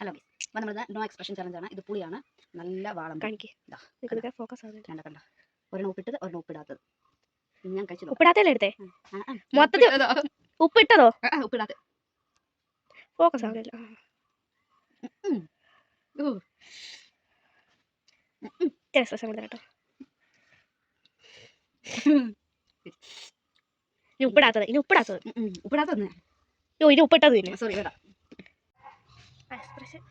Hello അപ്പോൾ നമ്മുടെ no expression ചലഞ്ചാണ് ഇത് പുളിയാണ്. നല്ല വാളം കാണിക്ക്. ഇതാ, നിനക്ക് ഫോക്കസ് കണ്ട കണ്ട? ഒരെണ്ണം ഉപ്പിട്ടത് ഒരെണ്ണം ഉപ്പിടാത്തത് ഇനി ഞാൻ കഴിച്ചു. ഉപ്പിടാത്തല്ലേ എടുത്തേ? മൊത്തത്തിൽ ഉപ്പിട്ടതോ? ഉപ്പിടാത്ത. ഫോക്കസ് കേട്ടോ. ഉപ്പിടാത്തത് ഇനി ഉപ്പിടാത്തത്. ഉപ്പിടാത്തത് ഇനി ഉപ്പിട്ടത് സോറി വേണ്ട എക്സ്പ്രഷൻ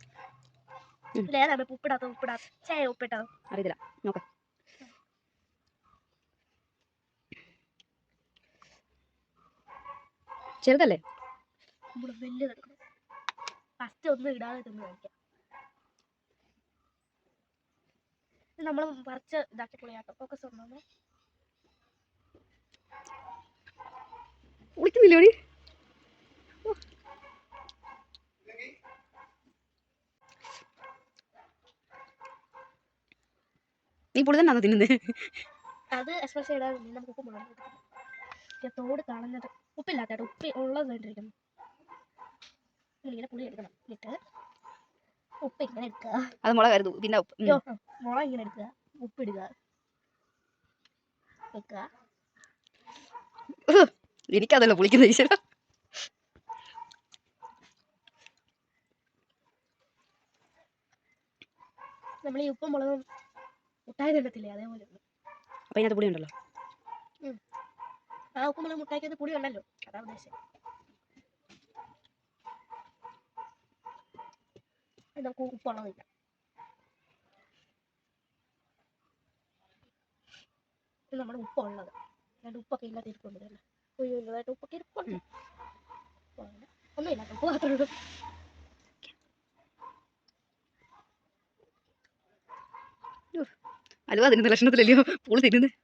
ഉം. ഏതാണ്? ഉപ്പിടാത്തത് ഉപ്പിടാത്ത? ചേ ഉപ്പിട്ടത് അറിയില്ല നോക്കാം. ചെറുതല്ലേ? നമ്മൾ ഫസ്റ്റ് ഒന്നും ഇടാതെ തിന്ന് കഴിക്കാം നമ്മൾ പറിച്ച ഇതാക്കി പൊളിയാട്ടോ. ഫോക്കസ് ഒന്നാമത് വിളിക്കുന്നില്ല നീ പുളി തന്നെ തിന്നുന്നത് അത് എക്സ്പ്രസ് തിന്ന് നമുക്ക് ഉപ്പ് മുളക് തോട് കളഞ്ഞത് ഉപ്പില്ലാത്ത ഉപ്പ് ഉള്ളത് വേണ്ടിയിരിക്കുന്നു ഇങ്ങനെ പുളി എടുക്കണം. എന്നിട്ട് ഉപ്പ് ഇങ്ങനെ എടുക്കുക. അത് മുളകായിരുന്നു പിന്നെ ഉപ്പ്. മുളക് ഇങ്ങനെ എടുക്കുക. ഉപ്പ് ഇടുക. വെക്കുക. എനിക്കതല്ല പുളിക്കുന്ന ഈശ്വര. നമ്മൾ ഈ ഉപ്പും മുളകും മുട്ടായി കണ്ടിട്ടില്ലേ അതേപോലെ. അപ്പൊ ഇതിനകത്ത് പുളി ഉണ്ടല്ലോ ആ ഉപ്പും മുളകും മുട്ടായിക്കകത്ത് പുളി ഉണ്ടല്ലോ അതാ ഉദ്ദേശം. നമുക്ക് ഉപ്പുള്ളതില്ല ഇത് നമ്മുടെ ഉപ്പുള്ളത്. രണ്ട് ഉപ്പൊക്കെ ഇല്ലാത്ത ഇരിപ്പുണ്ട് അല്ലേ? ഉയ്യോ ഇല്ലാതായിട്ട് ഉപ്പൊക്കെ ഇരിപ്പുണ്ട്. ഒന്നുമില്ല ഉപ്പ് മാത്രമേ ഉള്ളൂ. അലുവ തിന്നുന്ന ലക്ഷണത്തിലല്ലയോ? പോളി തിന്നുന്നത്